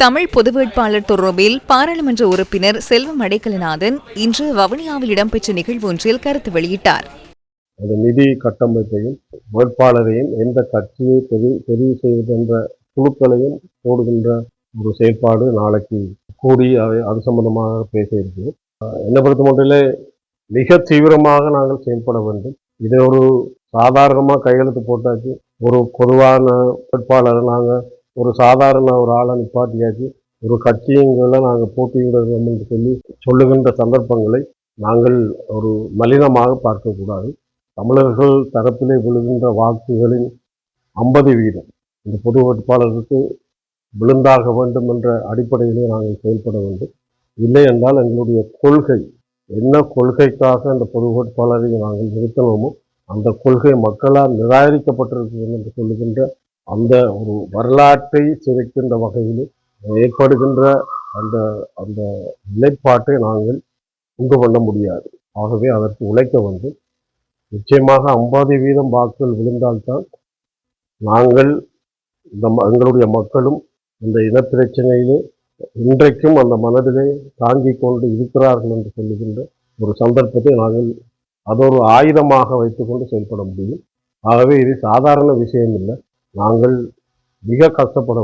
தமிழ் பொது வேட்பாளர் தொடர்பில் பாராளுமன்ற உறுப்பினர் செல்வம் அடைக்கலநாதன் இன்று வவுனியாவில் இடம்பெற்ற நிகழ்வு ஒன்றில் கருத்து வெளியிட்டார். அந்த நிதி கட்டமைப்பையும் வேட்பாளரையும் எந்த கட்சியை தெரிவு தெரிவு செய்வது குழுக்களையும் போடுகின்ற ஒரு செயல்பாடு நாளைக்கு கூடி அவை அது சம்பந்தமாக பேச இருக்கிறோம் என்னை பொறுத்த மட்டிலே மிக தீவிரமாக நாங்கள் செயல்பட வேண்டும். இதை ஒரு சாதாரணமாக கையெழுத்து போட்டாச்சு. ஒரு பொதுவான வேட்பாளரை நாங்கள் ஒரு சாதாரண ஒரு ஆளை நிப்பாட்டியாச்சு. ஒரு கட்சியங்களை நாங்கள் போட்டியிடுறோம் என்று சொல்லி சொல்லுகின்ற சந்தர்ப்பங்களை நாங்கள் ஒரு மலினமாக பார்க்கக்கூடாது. தமிழர்கள் தரப்பிலே விழுகின்ற வாக்குகளின் ஐம்பது வீதம் இந்த பொது வேட்பாளருக்கு விழுந்தாக வேண்டும் என்ற அடிப்படையிலே நாங்கள் செயல்பட வேண்டும். இல்லை என்றால் எங்களுடைய கொள்கை என்ன கொள்கைக்காக அந்த பொது வேட்பாளரை நாங்கள் நிறுத்தணுமோ அந்த கொள்கை மக்களால் நிராகரிக்கப்பட்டிருக்கிறது என்று சொல்லுகின்ற அந்த ஒரு வரலாற்றை சிதைக்கின்ற வகையில் ஏற்படுகின்ற அந்த அந்த நிலைப்பாட்டை நாங்கள் உண்டு பண்ண முடியாது. ஆகவே அதற்கு உழைக்க வேண்டும். நிச்சயமாக ஐம்பது வீதம் வாக்குகள் விழுந்தால்தான் நாங்கள் இந்த எங்களுடைய மக்களும் இந்த இனப்பிரச்சனையிலே இன்றைக்கும் அந்த மனதிலே தாங்கிக் கொண்டு இருக்கிறார்கள் என்று சொல்லுகின்ற ஒரு சந்தர்ப்பத்தை நாங்கள் அதொரு ஆயுதமாக வைத்துக்கொண்டு செயல்பட முடியும். ஆகவே இது சாதாரண விஷயம் இல்லை. நாங்கள் மிக கஷ்டப்பட